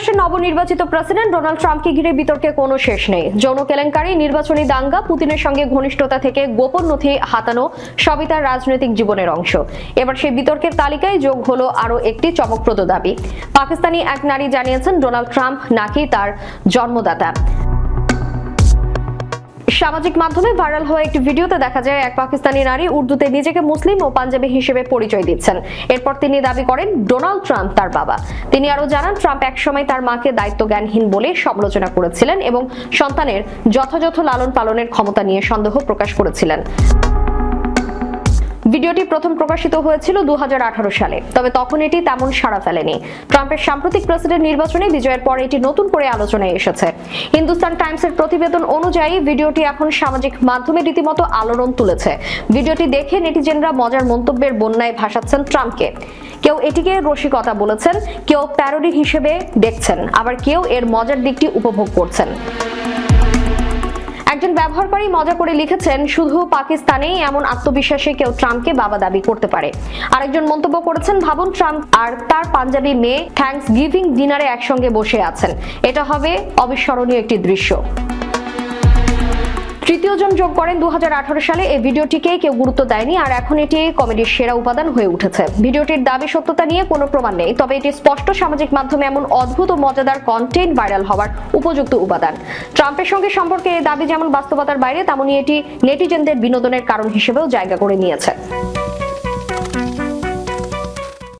যুক্তরাষ্ট্রের নবনির্বাচিত president Donald ট্রাম্পকে ঘিরে বিতর্কে কোনো শেষ নেই। যৌন কেলেঙ্কারি, নির্বাচনী দাঙ্গা, পুতিনের সঙ্গে ঘনিষ্ঠতা থেকে গোপন নথি হাতানো, সবই তার রাজনৈতিক জীবনের অংশ। এবার সেই বিতর্কের তালিকায় যোগ হলো আরও একটি চমকপ্রদ দাবি। পাকিস্তানি এক নারী জানিয়েছেন, ডোনাল্ড ট্রাম্প নাকি তার জন্মদাতা। সামাজিক মাধ্যমে ভাইরাল হওয়া একটি ভিডিওতে দেখা যায় এক পাকিস্তানি নারী উর্দুতে নিজেকে মুসলিম ও পাঞ্জাবি হিসেবে পরিচয় দিচ্ছেন। এরপর তিনি দাবি করেন, ডোনাল্ড ট্রাম্প তার বাবা। তিনি আরও জানান, ট্রাম্প একসময় তার মাকে দায়িত্ব জ্ঞানহীন বলে সমালোচনা করেছিলেন এবং সন্তানের যথাযথ লালন পালনের ক্ষমতা নিয়ে সন্দেহ প্রকাশ করেছিলেন। ভিডিওটি প্রথম প্রকাশিত হয়েছিল দু সালে, তবে তখন এটি তেমন সাড়া ফেলেনি। ট্রাম্পের সাম্প্রতিক প্রেসিডেন্ট নির্বাচনে বিজয়ের পর এটি নতুন করে আলোচনায় এসেছে। হিন্দুস্তান টাইমসের প্রতিবেদন অনুযায়ী ভিডিওটি এখন সামাজিক মাধ্যমে রীতিমতো আলোড়ন তুলেছে। ভিডিওটি দেখে নেটিজেনরা মজার মন্তব্যের বন্যায় ভাসাচ্ছেন ট্রাম্পকে। কেউ এটিকে রসিকতা বলেছেন, কেউ প্যারোডি হিসেবে দেখছেন, আবার কেউ এর মজার দিকটি উপভোগ করছেন। একজন ব্যবহারকারী মজা করে লিখেছেন, শুধু পাকিস্তানেই এমন আত্মবিশ্বাসে কেউ ট্রাম্পকে বাবা দাবি করতে পারে। আরেকজন মন্তব্য করেছেন, ভাবুন ট্রাম্প আর তার পাঞ্জাবি মেয়ে থ্যাংকস গিভিং ডিনারে একসঙ্গে বসে আছেন। এটা হবে অবিস্মরণীয় একটি দৃশ্য। তৃতীয় জন যোগ করেন দু সালে। এই ভিডিওটিকে কেউ গুরুত্ব দেয়নি, আর এখন এটি কমেডির সেরা উপাদান হয়ে উঠেছে। ভিডিওটির দাবি সত্যতা নিয়ে কোনো প্রমাণ নেই, তবে এটি স্পষ্ট সামাজিক মাধ্যমে এমন অদ্ভুত ও মজাদার কন্টেন্ট ভাইরাল হওয়ার উপযুক্ত উপাদান। ট্রাম্পের সঙ্গে সম্পর্কে এই দাবি যেমন বাস্তবতার বাইরে তেমনই এটি নেটিজেনদের বিনোদনের কারণ হিসেবেও জায়গা করে নিয়েছে।